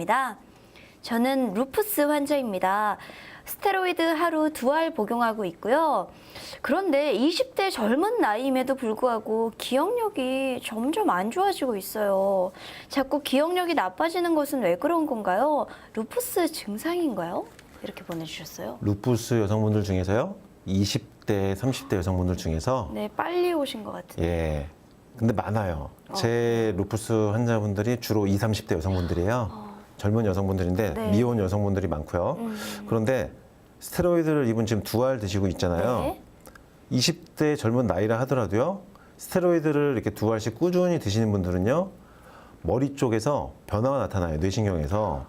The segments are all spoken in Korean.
환자입니다. 저는 루푸스 환자입니다. 스테로이드 하루 두 알 복용하고 있고요. 그런데 20대 젊은 나이임에도 불구하고 기억력이 점점 안 좋아지고 있어요. 자꾸 기억력이 나빠지는 것은 왜 그런 건가요? 루푸스 증상인가요? 이렇게 보내주셨어요. 루푸스 여성분들 중에서요. 20대, 30대 여성분들 중에서 네, 빨리 오신 것 같은데. 예. 근데 많아요. 제 루푸스 환자분들이 주로 20, 30대 여성분들이에요. 젊은 여성분들인데 네. 미혼 여성분들이 많고요. 음. 그런데 스테로이드를 이분 지금 두 알 드시고 있잖아요. 네. 20대 젊은 나이라 하더라도요. 스테로이드를 이렇게 두 알씩 꾸준히 드시는 분들은요. 머리 쪽에서 변화가 나타나요. 뇌신경에서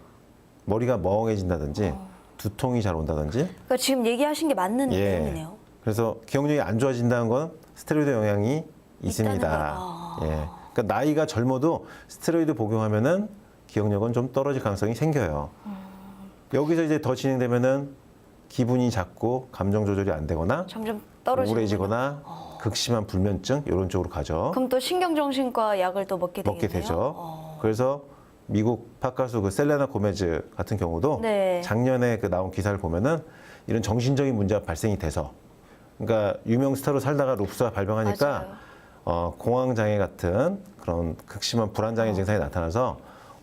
머리가 멍해진다든지 두통이 잘 온다든지 그러니까 지금 얘기하신 게 맞는 예. 내용이네요. 그래서 기억력이 안 좋아진다는 건 스테로이드 영향이 있습니다. 거. 예. 그러니까 나이가 젊어도 스테로이드 복용하면은 기억력은 좀 떨어질 가능성이 생겨요. 여기서 이제 더 진행되면은 기분이 작고 감정 조절이 안 되거나 점점 떨어지는 우울해지거나 극심한 불면증 이런 쪽으로 가죠. 그럼 또 신경정신과 약을 또 먹게 되겠네요. 먹게 되죠. 어. 그래서 미국 팟가수 그 셀레나 고메즈 같은 경우도 네. 작년에 그 나온 기사를 보면은 이런 정신적인 문제가 발생이 돼서 그러니까 유명 스타로 살다가 루프스가 발병하니까 맞아요. 어, 공황 장애 같은 그런 극심한 불안 장애 증상이 나타나서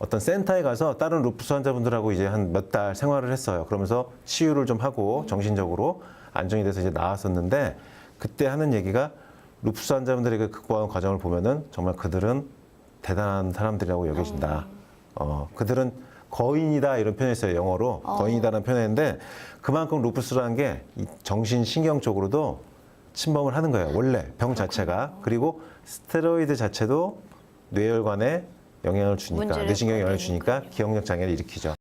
어떤 센터에 가서 다른 루프스 환자분들하고 이제 한 몇 달 생활을 했어요. 그러면서 치유를 좀 하고 정신적으로 안정이 돼서 이제 나왔었는데 그때 하는 얘기가 루프스 환자분들의 그 극복하는 과정을 보면은 정말 그들은 대단한 사람들이라고 여겨진다. 어, 그들은 거인이다 이런 표현을 했어요 영어로. 거인이다라는 표현인데 그만큼 루푸스라는 게이 정신 신경 쪽으로도 침범을 하는 거예요 원래. 병 자체가. 그리고 스테로이드 자체도 뇌혈관에 영향을 주니까 뇌신경에 영향을. 주니까 기억력 장애를 일으키죠.